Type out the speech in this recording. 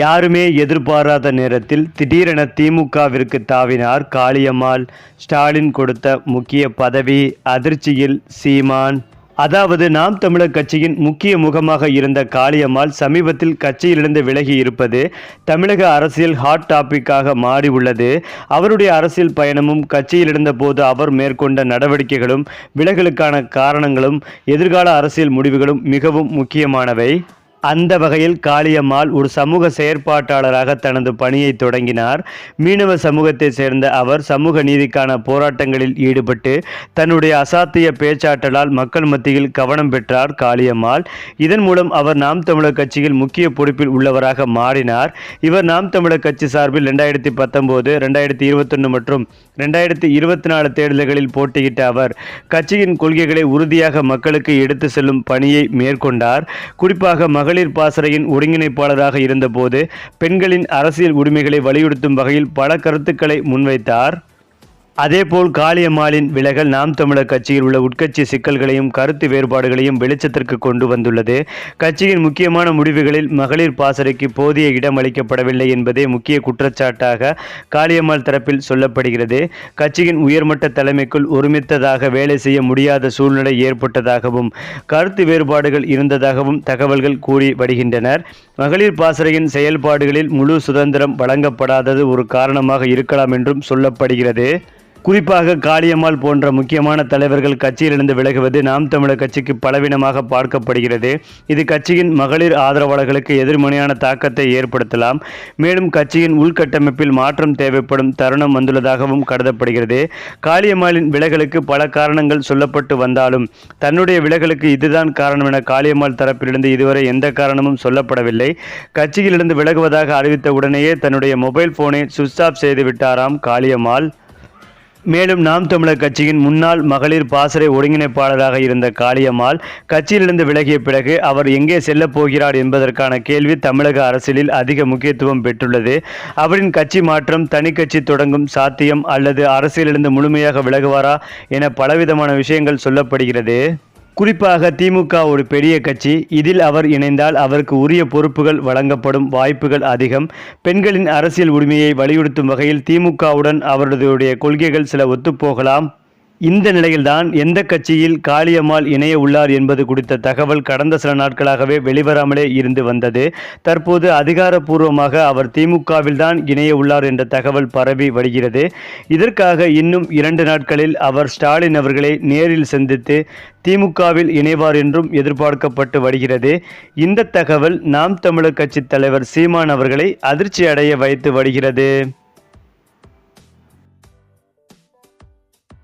யாருமே எதிர்பாராத நேரத்தில் திடீரென திமுகவிற்கு தாவினார் காளியம்மாள். ஸ்டாலின் கொடுத்த முக்கிய பதவி அதிர்ச்சியில் சீமான். அதாவது நாம் தமிழர் கட்சியின் முக்கிய முகமாக இருந்த காளியம்மாள் சமீபத்தில் கட்சியிலிருந்து விலகி இருப்பது தமிழக அரசியல் ஹாட் டாபிக்காக மாறி உள்ளது. அவருடைய அரசியல் பயணமும் கட்சியில் இருந்தபோது அவர் மேற்கொண்ட நடவடிக்கைகளும் விலகலுக்கான காரணங்களும் எதிர்கால அரசியல் முடிவுகளும் மிகவும் முக்கியமானவை. அந்த வகையில் காளியம்மாள் ஒரு சமூக செயற்பாட்டாளராக தனது பணியை தொடங்கினார். மீனவ சமூகத்தை சேர்ந்த அவர் சமூக நீதிக்கான போராட்டங்களில் ஈடுபட்டு தன்னுடைய அசாத்திய பேச்சாற்றலால் மக்கள் மத்தியில் கவனம் பெற்றார் காளியம்மாள். இதன் மூலம் அவர் நாம் தமிழர் கட்சியில் முக்கிய பொறுப்பில் உள்ளவராக மாறினார். இவர் நாம் தமிழர் கட்சி சார்பில் ரெண்டாயிரத்தி பத்தொம்போது ரெண்டாயிரத்தி இருபத்தொன்று மற்றும் ரெண்டாயிரத்தி இருபத்தி நாலு தேர்தல்களில் போட்டியிட்ட அவர் கட்சியின் கொள்கைகளை உறுதியாக மக்களுக்கு எடுத்து செல்லும் பணியை மேற்கொண்டார். குறிப்பாக மகள் மகளிர் பாசறையின் ஒருங்கிணைப்பாளராக இருந்தபோது பெண்களின் அரசியல் உரிமைகளை வலியுறுத்தும் வகையில் பல கருத்துக்களை முன்வைத்தார். அதேபோல் காளியம்மாளின் விலகல் நாம் தமிழர் கட்சியில் உள்ள உட்கட்சி சிக்கல்களையும் கருத்து வேறுபாடுகளையும் வெளிச்சத்திற்கு கொண்டு வந்துள்ளது. கட்சியின் முக்கியமான முடிவுகளில் மகளிர் பாசறைக்கு போதிய இடம் அளிக்கப்படவில்லை என்பதே முக்கிய குற்றச்சாட்டாக காளியம்மாள் தரப்பில் சொல்லப்படுகிறது. கட்சியின் உயர்மட்ட தலைமைக்குள் ஒருமித்ததாக வேலை செய்ய முடியாத சூழ்நிலை ஏற்பட்டதாகவும் கருத்து வேறுபாடுகள் இருந்ததாகவும் தகவல்கள் கூறி வருகின்றனர். மகளிர் பாசறையின் செயல்பாடுகளில் முழு சுதந்திரம் வழங்கப்படாதது ஒரு காரணமாக இருக்கலாம் என்றும் சொல்லப்படுகிறது. குறிப்பாக காளியம்மாள் போன்ற முக்கியமான தலைவர்கள் கட்சியிலிருந்து விலகுவது நாம் தமிழர் கட்சிக்கு பலவீனமாக பார்க்கப்படுகிறது. இது கட்சியின் மகளிர் ஆதரவாளர்களுக்கு எதிர்மறையான தாக்கத்தை ஏற்படுத்தலாம். மேலும் கட்சியின் உள்கட்டமைப்பில் மாற்றம் தேவைப்படும் தருணம் வந்துள்ளதாகவும் கருதப்படுகிறது. காளியம்மாளின் விலகலுக்கு பல காரணங்கள் சொல்லப்பட்டு வந்தாலும் தன்னுடைய விலகலுக்கு இதுதான் காரணம் என காளியம்மாள் தரப்பிலிருந்து இதுவரை எந்த காரணமும் சொல்லப்படவில்லை. கட்சியிலிருந்து விலகுவதாக அறிவித்த உடனேயே தன்னுடைய மொபைல் போனை சுவிட்ச் ஆஃப் செய்து விட்டாராம் காளியம்மாள். மேலும் நாம் தமிழர் கட்சியின் முன்னாள் மகளிர் பாசறை ஒருங்கிணைப்பாளராக இருந்த காளியம்மாள் கட்சியிலிருந்து விலகிய பிறகு அவர் எங்கே செல்லப் போகிறார் என்பதற்கான கேள்வி தமிழக அரசியலில் அதிக முக்கியத்துவம் பெற்றுள்ளது. அவரின் கட்சி மாற்றம் தனி கட்சி தொடங்கும் சாத்தியம் அல்லது அரசியலிருந்து முழுமையாக விலகுவாரா என பலவிதமான விஷயங்கள் சொல்லப்படுகிறது. குறிப்பாக திமுக ஒரு பெரிய கட்சி. இதில் அவர் இணைந்தால் அவருக்கு உரிய பொறுப்புகள் வழங்கப்படும் வாய்ப்புகள் அதிகம். பெண்களின் அரசியல் உரிமையை வலியுறுத்தும் வகையில் திமுகவுடன் அவருடைய கொள்கைகள் சில ஒத்துப்போகலாம். இந்த நிலையில்தான் எந்த கட்சியில் காளியம்மாள் இணைய உள்ளார் என்பது குறித்த தகவல் கடந்த சில நாட்களாகவே வெளிவராமலே இருந்து வந்தது. தற்போது அதிகாரப்பூர்வமாக அவர் திமுகவில்தான் இணைய உள்ளார் என்ற தகவல் பரவி வருகிறது. இதற்காக இன்னும் இரண்டு நாட்களில் அவர் ஸ்டாலின் அவர்களை நேரில் சந்தித்து திமுகவில் இணைவார் என்றும் எதிர்பார்க்கப்பட்டு வருகிறது. இந்த தகவல் நாம் தமிழர் கட்சி தலைவர் சீமான் அவர்களை அதிர்ச்சி அடைய வைத்து வருகிறது.